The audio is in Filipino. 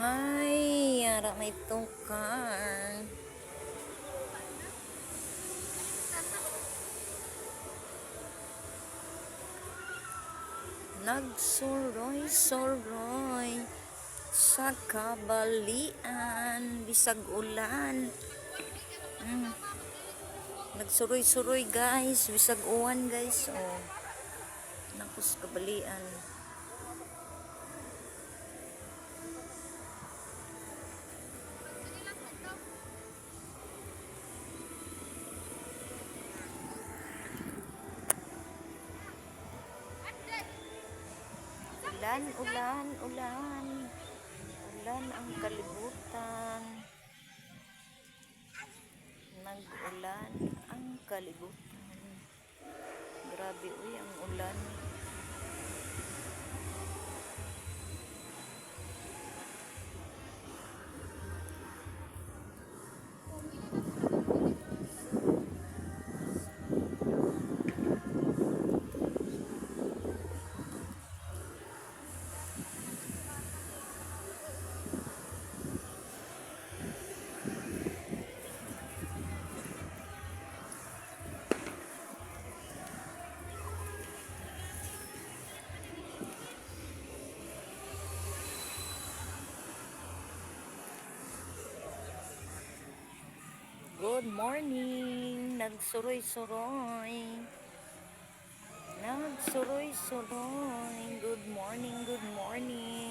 Ay, ara may tukar. Nagsuroy-suroy sa kabalian, bisag ulan. Mm. Nagsuroy-suroy guys, bisag uwan guys. Oh. Nakus kabalian. Ulan, ulan, ulan. Ulan ang kalibutan. Nag-ulan ang kalibutan. Grabe uy ang ulan. Good morning. Nagsuroy-suroy. Nagsuroy-suroy. Good morning, good morning.